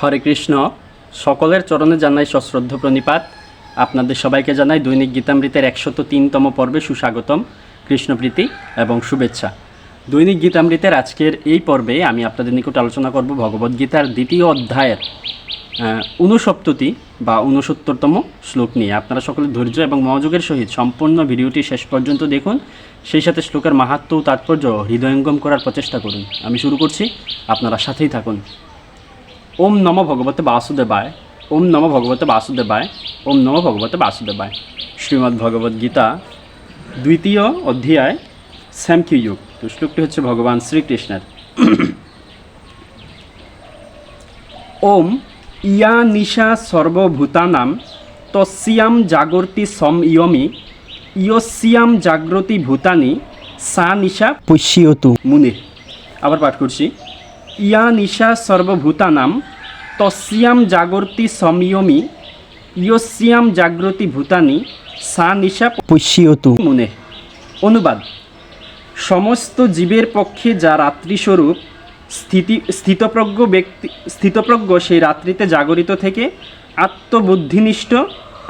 হরে কৃষ্ণ। সকলের চরণে জানাই সশ্রদ্ধ প্রণিপাত। আপনাদের সবাইকে জানাই দৈনিক গীতামৃতের একশত তিনতম পর্বে সুস্বাগতম, কৃষ্ণপ্রীতি এবং শুভেচ্ছা। দৈনিক গীতামৃতের আজকের এই পর্বে আমি আপনাদের নিকট আলোচনা করব ভগবদ্গীতার দ্বিতীয় অধ্যায়ের ঊনসপ্ততি বা ঊনসত্তরতম শ্লোক নিয়ে। আপনারা সকলে ধৈর্য এবং মনোযোগের সহিত সম্পূর্ণ ভিডিওটি শেষ পর্যন্ত দেখুন। সেই সাথে শ্লোকের মাহাত্ম ও তাৎপর্য হৃদয়ঙ্গম করার প্রচেষ্টা করুন। আমি শুরু করছি। আপনারা সাথেই থাকুন। ওম নম ভগবতে বাসুদেবায়, ওম নম ভগবতে বাসুদেবায়, ওম নম ভগবতে বাসুদেবায়। শ্রীমদ্ ভগবদ গীতা, দ্বিতীয় অধ্যায় স্যামকিউ যুগ। তো শ্লোকটি হচ্ছে ভগবান শ্রীকৃষ্ণের। ওম ইয়া নিশা সর্বভূতানাম, তস্যাম জাগর্তি সমইয়মি ইয়স্যাম জাগ্রতি ভূতানি, সা নিশা পুষ্যতু মুনি আবার পাঠ করছি। ইয়া নিশা সর্বভূতানাম তস্যাম জাগর্তি সমইয়মি ইয়স্যাম জাগ্রতি ভূতানি সা নিশা পুষ্যতু মুনে। অনুবাদ। সমস্ত জীবের পক্ষে যা রাত্রিস্বরূপ স্থিতি স্থিতপ্রজ্ঞ ব্যক্তি স্থিতপ্রজ্ঞ সেই রাত্রিতে জাগরিত থেকে আত্মবুদ্ধিনিষ্ঠ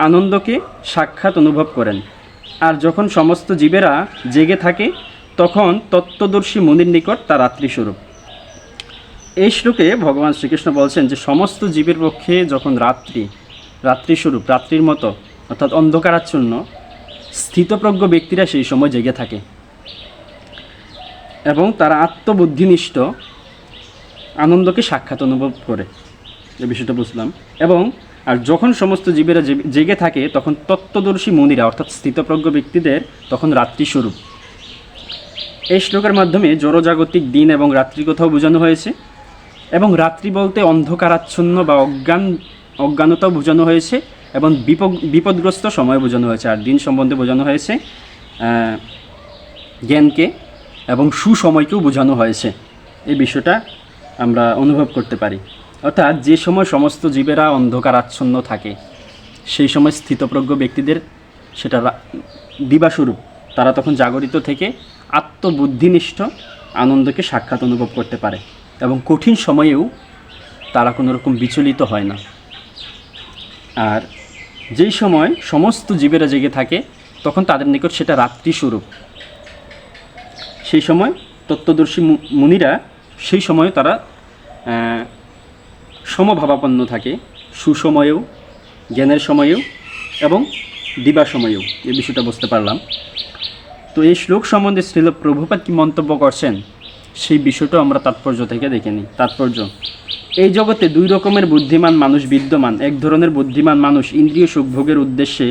আনন্দকে সাক্ষাৎ অনুভব করেন। আর যখন সমস্ত জীবেরা জেগে থাকে তখন তত্ত্বদর্শী মুনির নিকট তা রাত্রিস্বরূপ। এই শ্লোকে ভগবান শ্রীকৃষ্ণ বলছেন যে সমস্ত জীবের পক্ষে যখন রাত্রি রাত্রি রাত্রিস্বরূপ রাত্রির মতো, অর্থাৎ অন্ধকারাচ্ছন্ন, স্থিতপ্রজ্ঞ ব্যক্তিরা সেই সময় জেগে থাকে। এবং তারা আত্মবুদ্ধিনিষ্ঠ, আনন্দকে সাক্ষাৎ অনুভব করে। এই বিষয়টা বুঝলাম। এবং, আর যখন সমস্ত জীবেরা জেগে থাকে, তখন তত্ত্বদর্শী মনিরা, অর্থাৎ স্থিতপ্রজ্ঞ ব্যক্তিদের, তখন রাত্রি স্বরূপ। এই শ্লোকের মাধ্যমে জড়জাগতিক দিন এবং রাত্রি কোথাও বোঝানো হয়েছে। এবং রাত্রি বলতে অন্ধকারাচ্ছন্ন বা অজ্ঞান, অজ্ঞানতাও বোঝানো হয়েছে এবং বিপদ বিপদগ্রস্ত সময় বোঝানো হয়েছে আর দিন সম্বন্ধে বোঝানো হয়েছে জ্ঞানকে এবং সুসময়কেও বোঝানো হয়েছে। এই বিষয়টা আমরা অনুভব করতে পারি। অর্থাৎ যে সময় সমস্ত জীবেরা অন্ধকার আচ্ছন্ন থাকে, সেই সময় স্থিতপ্রজ্ঞ ব্যক্তিদের সেটা দিবাস্বরূপ তারা তখন জাগরিত থেকে আত্মবুদ্ধিনিষ্ঠ আনন্দকে সাক্ষাৎ অনুভব করতে পারে। এবং কঠিন সময়েও তারা কোনো রকম বিচলিত হয় না। আর যেই সময় সমস্ত জীবেরা জেগে থাকে, তখন তাদের নিকট সেটা রাত্রি স্বরূপ। সেই সময় তত্ত্বদর্শী মুনিরা সেই সময়ে তারা সমভাবাপন্ন থাকে, সুসময়েও, জ্ঞানের সময়েও এবং দিবা সময়েও। এই বিষয়টা বুঝতে পারলাম। তো এই শ্লোক সম্বন্ধে শ্রীল প্রভুপাত কি মন্তব্য করছেন? সেই বিষয়টাও আমরা তাৎপর্য থেকে দেখে নিই। তাৎপর্য, এই জগতে দুই রকমের বুদ্ধিমান মানুষ বিদ্যমান। এক ধরনের বুদ্ধিমান মানুষ ইন্দ্রিয় সুখভোগের উদ্দেশ্যে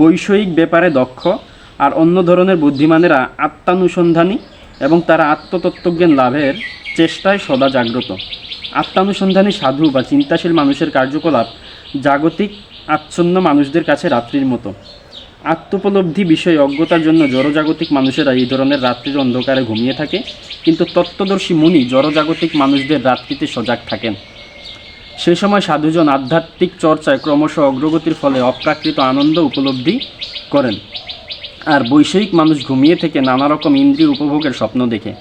বৈষয়িক ব্যাপারে দক্ষ, আর অন্য ধরনের বুদ্ধিমানেরা আত্মানুসন্ধানী এবং তারা আত্মতত্ত্বজ্ঞান লাভের চেষ্টায় সদা জাগ্রত। আত্মানুসন্ধানী সাধু বা চিন্তাশীল মানুষের কার্যকলাপ জাগতিক আচ্ছন্ন মানুষদের কাছে রাত্রির মতো। আত্মোপলব্ধি বিষয়ে অজ্ঞতার জন্য জড়জাগতিক মানুষেরা এই ধরনের রাত্রির অন্ধকারে ঘুমিয়ে থাকে, কিন্তু তত্ত্বদর্শী মুনি জড়জাগতিক মানুষদের রাত্রিতে সজাগ থাকেন। সে সময় সাধুজন আধ্যাত্মিক চর্চায় ক্রমশ অগ্রগতির ফলে অপ্রাকৃত আনন্দ উপলব্ধি করেন। আর বৈষয়িক মানুষ ঘুমিয়ে থেকে নানা রকম ইন্দ্রিয় উপভোগের স্বপ্ন দেখে।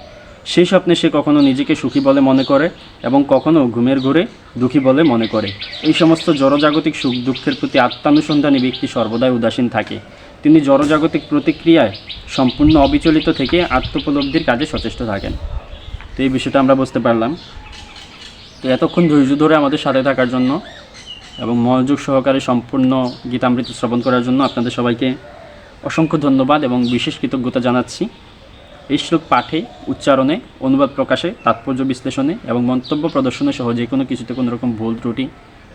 সেই স্বপ্নে সে কখনো নিজেকে সুখী বলে মনে করে এবং কখনো ঘুমের ঘুরে দুঃখী বলে মনে করে। এই সমস্ত জড়জাগতিক সুখ দুঃখের প্রতি আত্মানুসন্ধানী ব্যক্তি সর্বদাই উদাসীন থাকে। তিনি জড়জাগতিক প্রতিক্রিয়ায় সম্পূর্ণ অবিচলিত থেকে আত্মোপলব্ধির কাজে সচেষ্ট থাকেন। তো এই বিষয়টা আমরা বুঝতে পারলাম। তো এতক্ষণ ধৈর্য ধরে আমাদের সাথে থাকার জন্য এবং মনোযোগ সহকারে সম্পূর্ণ গীতামৃত শ্রবণ করার জন্য আপনাদের সবাইকে অসংখ্য ধন্যবাদ এবং বিশেষ কৃতজ্ঞতা জানাচ্ছি। এই শ্লোক পাঠে, উচ্চারণে, অনুবাদ প্রকাশে, তাৎপর্য বিশ্লেষণে এবং মন্তব্য প্রদর্শনে সহ যে কোনো কিছুতে কোনো রকম ভুল ত্রুটি,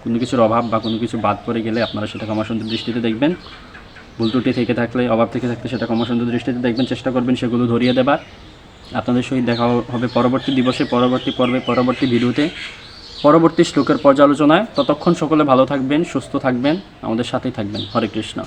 কোনো কিছুর অভাব বা কোনো কিছু বাদ পড়ে গেলে আপনারা সেটা ক্ষমাসুন্দর দৃষ্টিতে দেখবেন। ভুল ত্রুটি থেকে থাকলে, অভাব থেকে থাকলে সেটা ক্ষমাসুন্দর দৃষ্টিতে দেখবেন, চেষ্টা করবেন সেগুলো ধরিয়ে দেবার। আপনাদের সহিত দেখা হবে পরবর্তী দিবসে, পরবর্তী পর্বে, পরবর্তী ভিডিওতে। পরবর্তী শ্লোকের পর্যালোচনায়। ততক্ষণ সকলে ভালো থাকবেন, সুস্থ থাকবেন। আমাদের সাথেই থাকবেন। হরে কৃষ্ণ।